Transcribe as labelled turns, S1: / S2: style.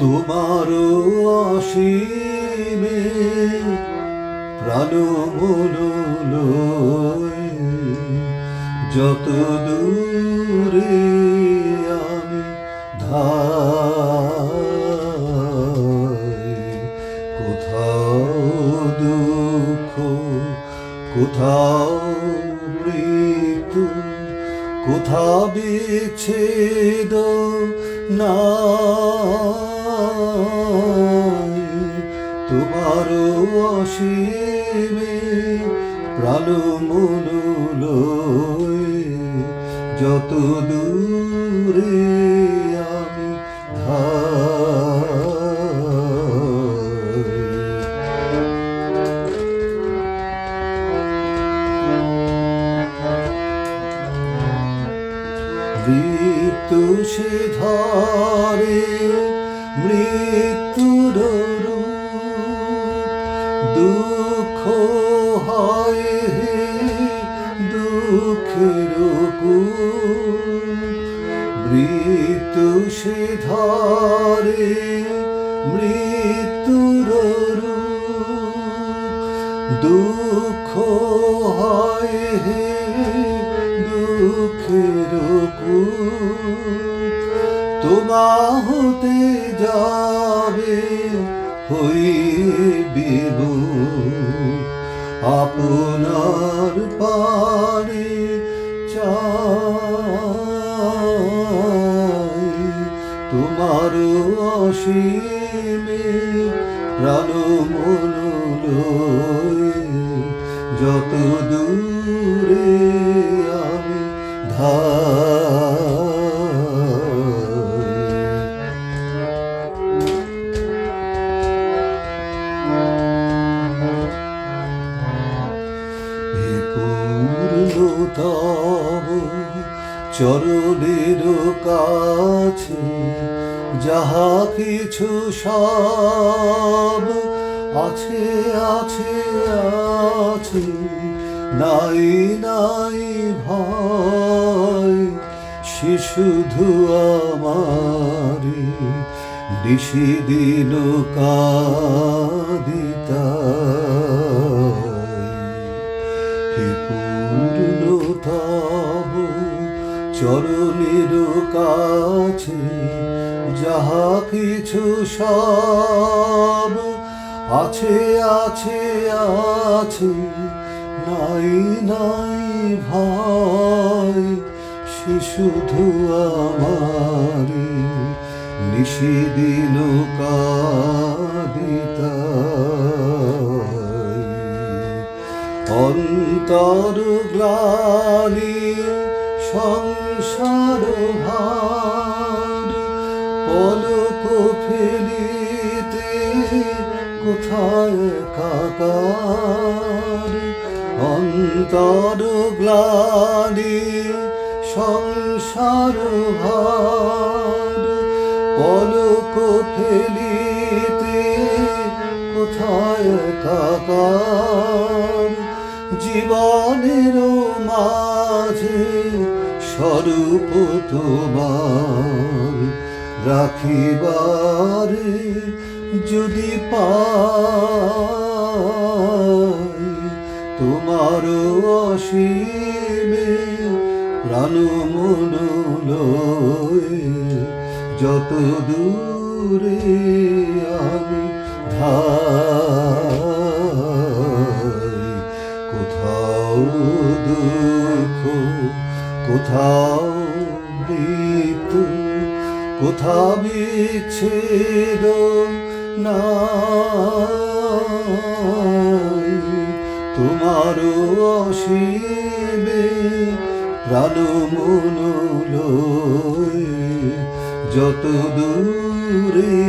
S1: তোমারও অসীমে প্রাণ মনোলয়। যত দূরে আমি ধাই, কোথাও দুঃখ, কোথাও মৃত্যু কোথা বিচ্ছেদ নাই। তোমার অসীমে প্রাণ মনোলয় যত দূরে আমি মৃত্যু সে ধরে মৃত্যুর কূপ। মৃত্যু সে ধরে মৃত্যুর। দুঃখ হয় হে দুঃখের। তোমা হতে যাবে হইয়ে বিভু আপনার পারে তোমার অসীমে প্রাণ মনোলয় যত দূরে আমি ধাই। হে পূর্ণতম চরণের কাছে যাহা কিছু সব আছে আছে আছে, নাই নাই ভয়, সে শুধু আমারি। নিশি দিন চরণের কাছে যাহা কিছু সব আছে আছে আছে, নাই নাই ভয় সে শুধু আমারি নিষিদিন কাদিতাই। অন্তর সংসার ভার পলক কোথায় কাকার? অন্তর গ্লানি সংসার কোথায় কাকার? জীবনের মাঝে স্বরূপ তোমার রাখিবারে যদি পাই, তোমার অসীমে প্রাণ মনোলয় যত দূরে আমি ধাই, কোথাও দুঃখ কোথাও মৃত্যু কোথা বিচ্ছেদ নাই। তোমার অসীমে প্রাণ মনোলয় যত দূরে